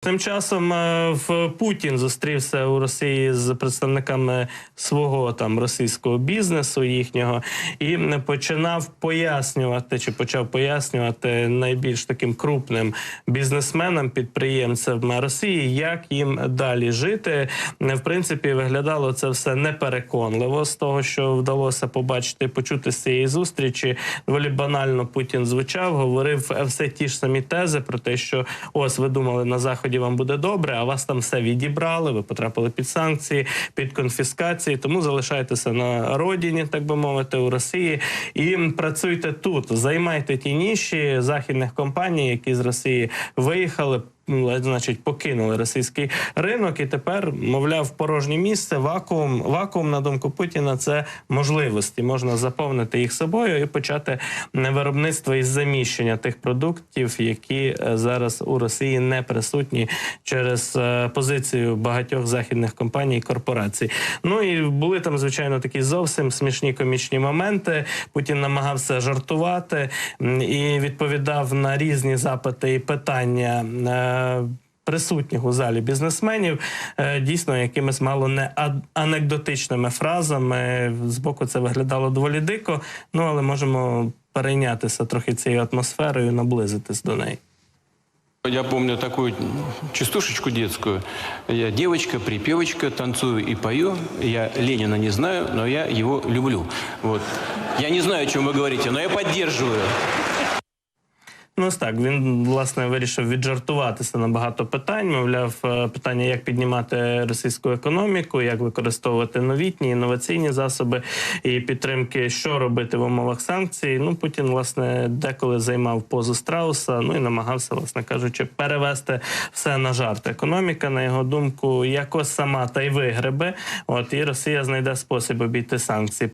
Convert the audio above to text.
Тим часом е, в Путін зустрівся у Росії з представниками свого там російського бізнесу їхнього і починав пояснювати чи почав пояснювати найбільш таким крупним бізнесменам, підприємцям Росії, як їм далі жити. В принципі, виглядало це все непереконливо з того, що вдалося побачити почути з цієї зустрічі. Доволі банально Путін звучав, говорив все ті ж самі тези про те, що ось ви думали на заході вам буде добре, а вас там все відібрали. Ви потрапили під санкції, під конфіскації. Тому залишайтеся на родині, так би мовити, у Росії, і працюйте тут. Займайте ті ніші західних компаній, які з Росії виїхали. Ну, Значить, покинули російський ринок, і тепер, мовляв, порожнє місце, вакуум. Вакуум, на думку Путіна, це можливості. Можна заповнити їх собою і почати виробництво із заміщення тих продуктів, які е, зараз у Росії не присутні через е, позицію багатьох західних компаній і корпорацій. Ну і були там, звичайно, такі зовсім смішні комічні моменти. Путін намагався жартувати і відповідав на різні запити і питання. Присутніх у залі бізнесменів е, дійсно якимись мало не анекдотичними фразами. З боку це виглядало доволі дико. Ну але можемо перейнятися трохи цією атмосферою, наблизитись до неї. Я помню такую частушечку детскую. Я девочка, припевочка, танцую и пою. Я Ленина не знаю, но я его люблю. Вот. Я не знаю, о чем вы говорите, но я поддерживаю. Ну, ось так він власне вирішив віджартуватися на багато питань. Мовляв, е, питання, як піднімати російську економіку, як використовувати новітні інноваційні засоби і підтримки, що робити в умовах санкцій. Ну, Путін, власне, деколи займав позу страуса. Ну і намагався, власне кажучи, перевести все на жарт. Економіка, на його думку, якось сама та й вигребе. От і Росія знайде спосіб обійти санкції.